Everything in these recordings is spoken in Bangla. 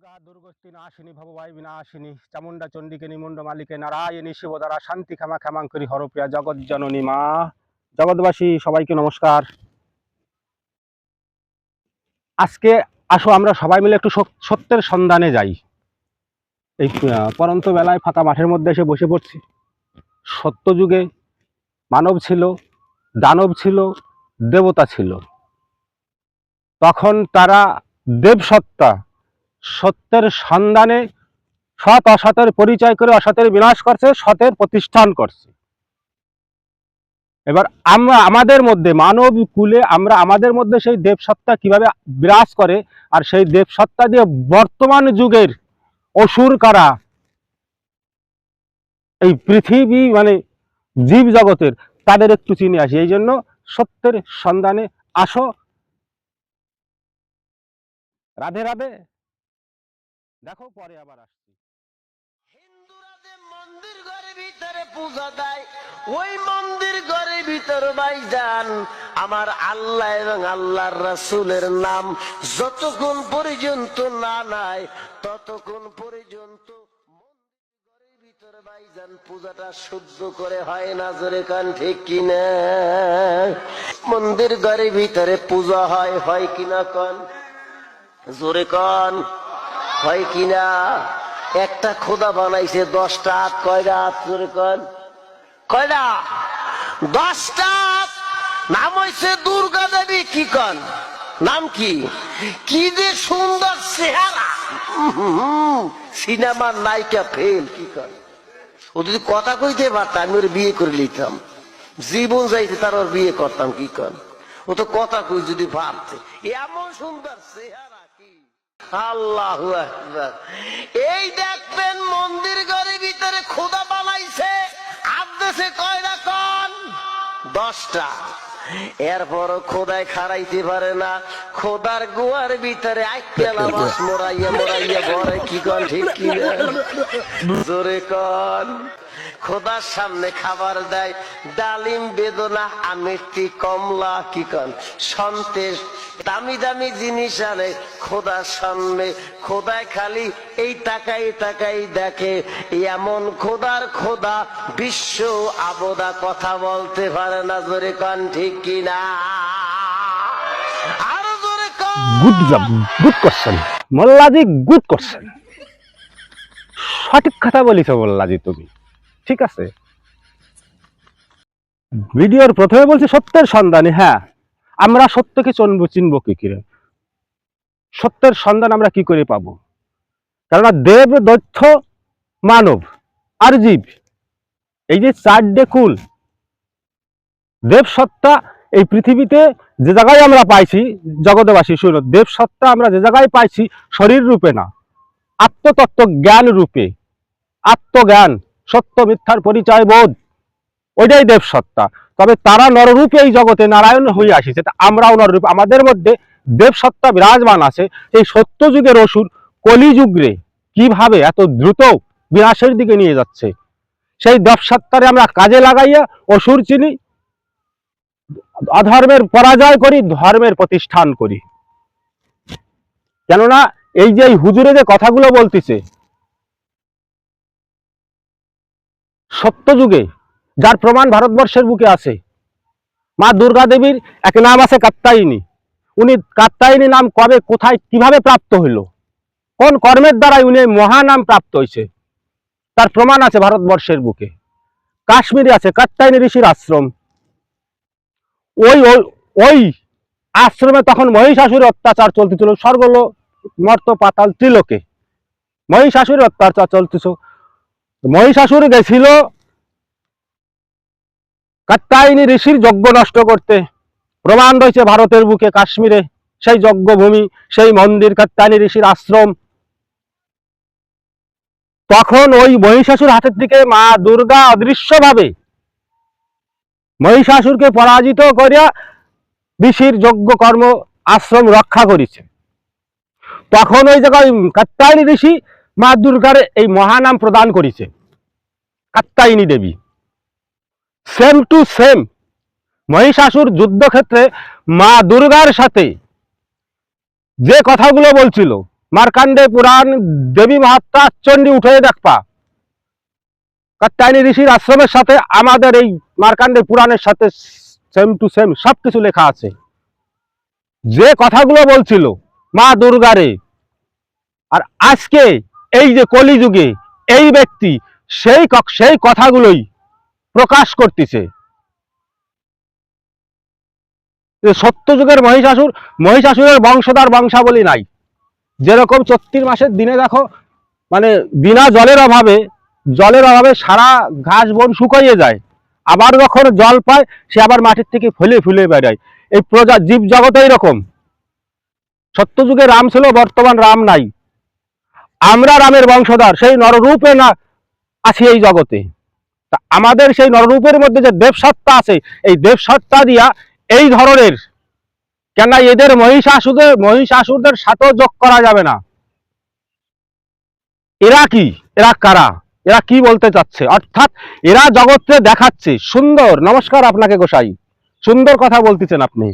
দুর্গা দুর্গস্তি নাশিনী, ভববাই বিনাশিনী চামুন্ডা চণ্ডিকে নিমুন্ড মালিকে, নারায়ণী শিবদারা শান্তি ক্ষমা ক্ষমাঙ্করী হরপ্রিয়া জগৎ জননী মা। জগৎবাসী, সবাইকে নমস্কার। আজকে আসো আমরা সবাই মিলে একটু সত- সত্যের সন্ধানে যাই। এই পরন্ত বেলায় ফাঁকা মাঠের মধ্যে এসে বসে পড়ছি। সত্য যুগে মানব ছিল, দানব ছিল, দেবতা ছিল। তখন তারা দেবসত্তা সত্যের সন্ধানে সৎ অসতের পরিচয় করে অসতের বিনাশ করছে, সতের প্রতিষ্ঠান করছে। এবার আমরা, আমাদের মধ্যে, মানব কুলে আমরা, আমাদের মধ্যে সেই দেবসত্তা কীভাবে বিরাজ করে, আর সেই দেবসত্তা দিয়ে বর্তমান যুগের অসুর কারা, এই পৃথিবী মানে জীব জগতের, তাদের একটু চিনে আসি। এই জন্য সত্যের সন্ধানে আসো। রাধে রাধে। দেখো পরে আবার আসছি। হিন্দুরা যে মন্দির ঘরের ভিতরে পূজা দেয়, ওই মন্দির ঘরের ভিতর ভাই যান, আমার আল্লাহ এবং আল্লাহর রাসূলের নাম যতক্ষণ পর্যন্ত না নাই, ততক্ষণ পর্যন্ত মন্দির ঘরের ভিতরে পূজাটা শুদ্ধ করে হয় না, জোরে কান ঠিক কিনা? মন্দির ঘরের ভিতরে পূজা হয় হয় কিনা কন? জোরে কন। হয় কিনা? একটা খোদা বানাইছে, দশটা হাত, কয়টা হাত করে কন? কয়টা? দশটা। নাম হইছে দুর্গা দেবী, কি কন? নাম কি? কি যে সুন্দর চেহারা। সিনেমার নায়িকা ফেল, কি কন? ও যদি কথা কইতে পারতাম আমি ওর বিয়ে করে নিতাম জীবন যাইতে তার ওর বিয়ে করতাম, কি কন? ও তো কথা কই যদি ভাবতে এমন সুন্দর চেহারা। আল্লাহ এই দেখবেন মন্দির ঘরের ভিতরে খোদা বানাইছে আদেশে কয়টা কন? দশটা। এরপরও খোদায় খারাইতে পারে না খোদার গুয়ার ভিতরে আইকেলা মাছ মোরাইয়া মোরাইয়া ভরে কি কন ঠিক কি জোরে কন। খোদার সামনে খাবার দেয়। ডালিম বেদনা আমেরটি কমলা, কি কন? সন্তেষ দামি দামি জিনিস আনে খোদার সামনে। খোদায় খালি এই টাকাই টাকাই দেখে। এমন খোদার খোদা বিশ্ব আবদা কথা বলতে পারে না, জোরে কন ঠিক কিনা আরও জোরে কন গুড জব, গুড কোশ্চেন। মোল্লাজি, গুড কোশ্চেন। সঠিক কথা বলিছ মোল্লাজি তুমি। ঠিক আছে। ভিডিওর প্রথমে বলছি সত্যের সন্ধানে হ্যাঁ। আমরা সত্যকে চিনব চিনব কি করে? সত্যের সন্ধান আমরা কি করে পাবো? কেননা দেব, দৈত্য, মানব, আর জীব। এই যে চারটে কুল, দেব, সত্তা, এই পৃথিবীতে যে জায়গায় আমরা পাইছি জগতবাসী শুনো দেব, সত্তা আমরা যে জায়গায় পাইছি, শরীর রূপে না, আত্মতত্ত্ব জ্ঞান রূপে। আত্মজ্ঞান সত্য মিথ্যার পরিচয় বোধ। ওইটাই দেবসত্তা তবে তারা নররূপে এই জগতে নারায়ণ হয়ে আসিছে আমরাও নররূপে। আমাদের মধ্যে দেবসত্তা বিরাজমান আছে এই সত্য যুগের অসুর কলিযুগরে কীভাবে এত দ্রুত বিনাশের দিকে নিয়ে যাচ্ছে? সেই দেব সত্তারে আমরা কাজে লাগাইয়া অসুর চিনি, অধর্মের পরাজয় করি, ধর্মের প্রতিষ্ঠান করি। কেননা, এই যে হুজুরে যে কথাগুলো বলতিছে সত্য যুগে যার প্রমাণ ভারতবর্ষের বুকে আছে। মা দুর্গা দেবীর এক নাম আছে কাত্তায়নী। উনি কাত্তায়নী নাম কবে, কোথায়, কীভাবে প্রাপ্ত হইল? কোন কর্মের দ্বারাই উনি মহানাম প্রাপ্ত হয়েছে তার প্রমাণ আছে ভারতবর্ষের বুকে। কাশ্মীরে আছে কাত্তায়নী ঋষির আশ্রম। ওই, ওই- আশ্রমে তখন মহিষাসুরের অত্যাচার চলতেছিল স্বর্গল মর্ত পাতাল ত্রিলোকে। মহিষাসুরের অত্যাচার চলতেছ মহিষাসুর গেছিল কাত্তায়নী ঋষির যজ্ঞ নষ্ট করতে। প্রমাণ রয়েছে ভারতের বুকে কাশ্মীরে। সেই যজ্ঞভূমি, সেই মন্দির কাত্তায়নী ঋষির আশ্রম। তখন ওই মহিষাসুর হাতের দিকে মা দুর্গা অদৃশ্যভাবে মহিষাসুরকে পরাজিত করিয়া ঋষির যজ্ঞ কর্ম আশ্রম রক্ষা করেছে। তখন ওই জায়গায় কাত্তায়নী ঋষি মা দুর্গার এই মহানাম প্রদান করেছে। Katyayani Devi. Same to same Mahishasura যুদ্ধক্ষেত্রে মা দুর্গার সাথে যে কথাগুলো বলছিল মার্কান্ডে পুরাণ, দেবী মাহাত্মা চণ্ডী উঠে দেখবা কাত্যায়নী ঋষির আশ্রমের সাথে আমাদের এই মার্কান্ডে পুরাণের সাথে সেম টু সেম সবকিছু লেখা আছে। যে কথাগুলো বলছিল মা দুর্গারে, আর আজকে এই যে কলিযুগে এই ব্যক্তি সেই সেই কথাগুলোই প্রকাশ করতেছে। সত্যযুগের মহিষাসুর, মহিষাসুরের বংশধার বংশাবলী নাই। যেরকম চত্রিশ মাসের দিনে দেখো মানে বিনা জলের অভাবে জলের অভাবে সারা ঘাস বন শুকাইয়ে যায়। আবার যখন জল পায়, সে আবার মাটির থেকে ফুলে ফুলে বেড়ায়। এই প্রজা জীব জগৎ এইরকম। সত্যযুগে রাম ছিল, বর্তমান রাম নাই। আমরা রামের বংশধর, সেই নররূপে না আছি এই জগতে। তা আমাদের সেই নররূপের মধ্যে যে দেবসত্তা আছে, এই দেবসত্তা দিয়া এই ধরনের কেন এদের মহিষাসুদের মহিষাসুরদের সাথেও যোগ করা যাবে না। এরা কি? এরা কারা? এরা কি বলতে চাচ্ছে? অর্থাৎ এরা জগতে দেখাচ্ছে। সুন্দর, নমস্কার আপনাকে গোসাই। সুন্দর কথা বলতেছেন আপনি।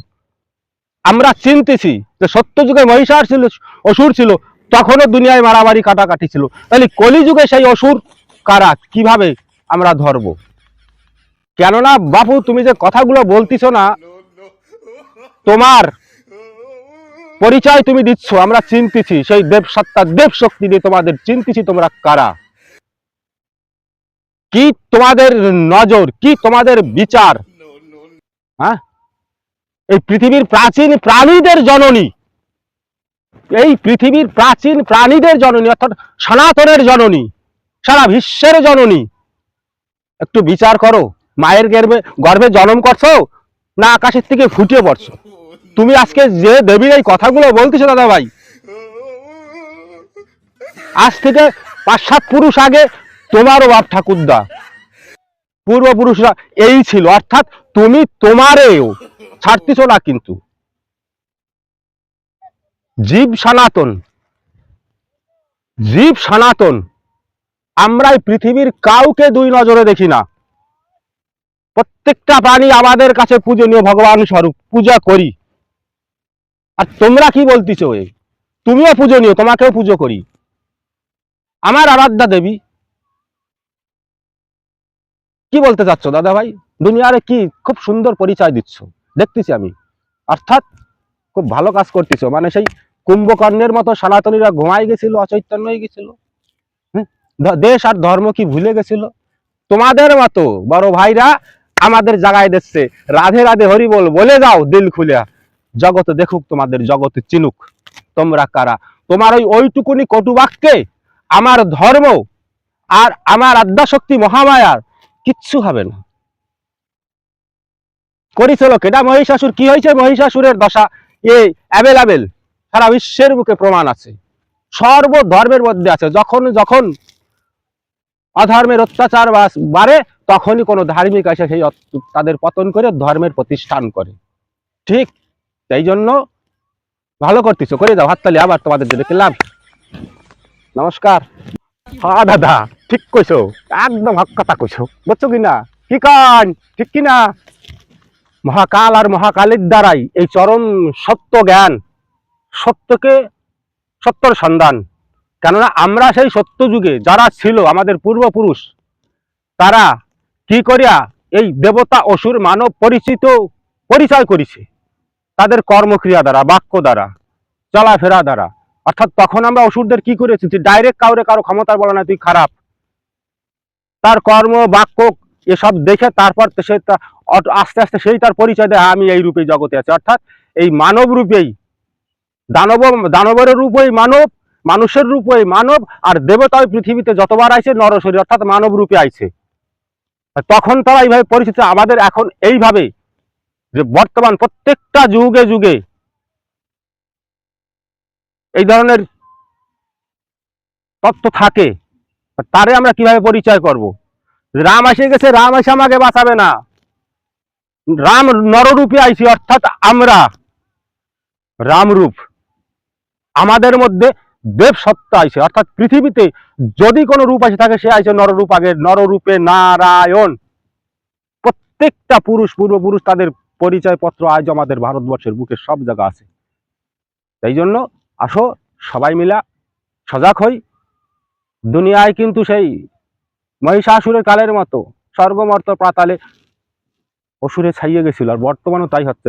আমরা চিনতেছি যে সত্য যুগে মহিষার ছিল, অসুর ছিল তখনও দুনিয়ায় মারামারি কাটাকাটি ছিল। তাহলে কলিযুগে সেই অসুর কারা? কীভাবে আমরা ধরবো? কেননা, বাপু, তুমি যে কথাগুলো বলতিছো না, তোমার পরিচয় তুমি দিচ্ছ, আমরা চিনতেছি। সেই দেব সত্তা, দেব শক্তি দিয়ে তোমাদের চিনতেছি তোমরা কারা। কি তোমাদের নজর, কি তোমাদের বিচার? হ্যাঁ? এই পৃথিবীর প্রাচীন প্রাণীদের জননী। এই পৃথিবীর প্রাচীন প্রাণীদের জননী, অর্থাৎ সনাতনের জননী, সারা বিশ্বের জননী। একটু বিচার করো, মায়ের গর্ভে গর্ভে জন্ম করছ না আকাশের থেকে ফুটিয়ে পড়ছো? তুমি আজকে যে দেবীর এই কথাগুলো বলতেছো দাদা ভাই আজ থেকে পাঁচ সাত পুরুষ আগে তোমারও বাপ ঠাকুরদা। পূর্বপুরুষরা এই ছিল, অর্থাৎ তুমি তোমারেও ছাড়তেছো না কিন্তু। জীব সনাতন জীব সনাতন। আমরা এই পৃথিবীর কাউকে দুই নজরে দেখি না। প্রত্যেকটা প্রাণী আমাদের কাছে পূজনীয় ভগবান স্বরূপ, পূজা করি। আর তোমরা কি বলতেছো এ? তুমিও পূজনীয়, তোমাকেও পুজো করি। আমার আরাধ্যা দেবী, কি বলতে চাচ্ছ দাদা ভাই দুনিয়ারে কি খুব সুন্দর পরিচয় দিচ্ছ। দেখতেছি আমি। অর্থাৎ খুব ভালো কাজ করতেছো। মানে সেই কুম্ভকর্ণের মতো সনাতনীরা ঘুমাই গেছিল অচৈতন্য হয়ে গেছিল? দেশ আর ধর্ম কি ভুলে গেছিল? তোমাদের মতো বড় ভাইরা আমাদের জাগায় দিচ্ছে। রাধে রাধে হরি বল বলে যাও দিল খুলিয়া। জগতে দেখুক তোমাদের জগতে চিনুক। তোমরা কারা? তোমার ওই ওইটুকুনি কটু বাক্যে আমার ধর্ম আর আমার আদ্যাশক্তি মহামায়ার কিচ্ছু হবে না। করেছিল কেটা মহিষাসুর, কি হয়েছে মহিষাসুরের দশা? এ অ্যাভেলেবেল সারা বিশ্বের বুকে প্রমাণ আছে। সর্ব ধর্মের মধ্যে আছে। যখন যখন অধর্মের অত্যাচার বাড়ে, তখনই কোনো ধার্মিক আসে সেই তাদের পতন করে ধর্মের প্রতিষ্ঠান করে। ঠিক সেই জন্য ভালো করতেছো, করে দাও, হাততালি, আবার তোমাদের জন্য লাভ নমস্কার। হ্যাঁ দাদা, ঠিক কইছো, একদম হক কথা কইছো। বুঝছ কিনা? কি কান ঠিক কিনা? মহাকাল আর মহাকালের দ্বারাই এই চরম সত্য জ্ঞান সত্যকে সত্যর সন্ধান। কেননা আমরা সেই সত্য যুগে যারা ছিল আমাদের পূর্বপুরুষ, তারা কি করিয়া এই দেবতা অসুর মানব পরিচিত পরিচয় করেছে, তাদের কর্মক্রিয়া দ্বারা, বাক্য দ্বারা, চলাফেরা দ্বারা। অর্থাৎ তখন আমরা অসুরদের কি করেছি যে ডাইরেক্ট কাউরে কারও ক্ষমতার বলা না তুই খারাপ। তার কর্ম, বাক্য এসব দেখে তারপর সে আস্তে আস্তে সেই তার পরিচয় দেয় হ্যাঁ, আমি এই রূপে জগতে আছি। অর্থাৎ এই মানব রূপেই দানব দানবের রূপেই মানব মানুষের রূপেই মানব আর দেবতা পৃথিবীতে যতবার আইছে নরশরীর অর্থাৎ মানব রূপে আইছে। তখন তারা এইভাবে পরিচিত আমাদের এখন এইভাবে যে বর্তমান প্রত্যেকটা যুগে যুগে এই ধরনের তত্ত্ব থাকে তারে আমরা কীভাবে পরিচয় করব? রাম আসে গেছে, রাম এসে আমাকে বাঁচাবে না। রাম নররূপে আইছি, অর্থাৎ আমরা। রামরূপ। আমাদের মধ্যে দেব সত্তা আইছে, অর্থাৎ পৃথিবীতে যদি কোনো রূপ আসে থাকে সে আইছে নররূপ আগে, নররূপে নারায়ণ। প্রত্যেকটা পুরুষ, পূর্বপুরুষ তাদের পরিচয় পত্র আজ আমাদের ভারতবর্ষের বুকে সব জায়গা আছে। তাই জন্য আসো, সবাই মিলা সজাগ হই। দুনিয়ায় কিন্তু সেই মহিষাসুরের কালের মতো স্বর্গমর্ত পাতালে অসুরে ছাইয়ে গেছিল আর বর্তমানেও তাই হচ্ছে।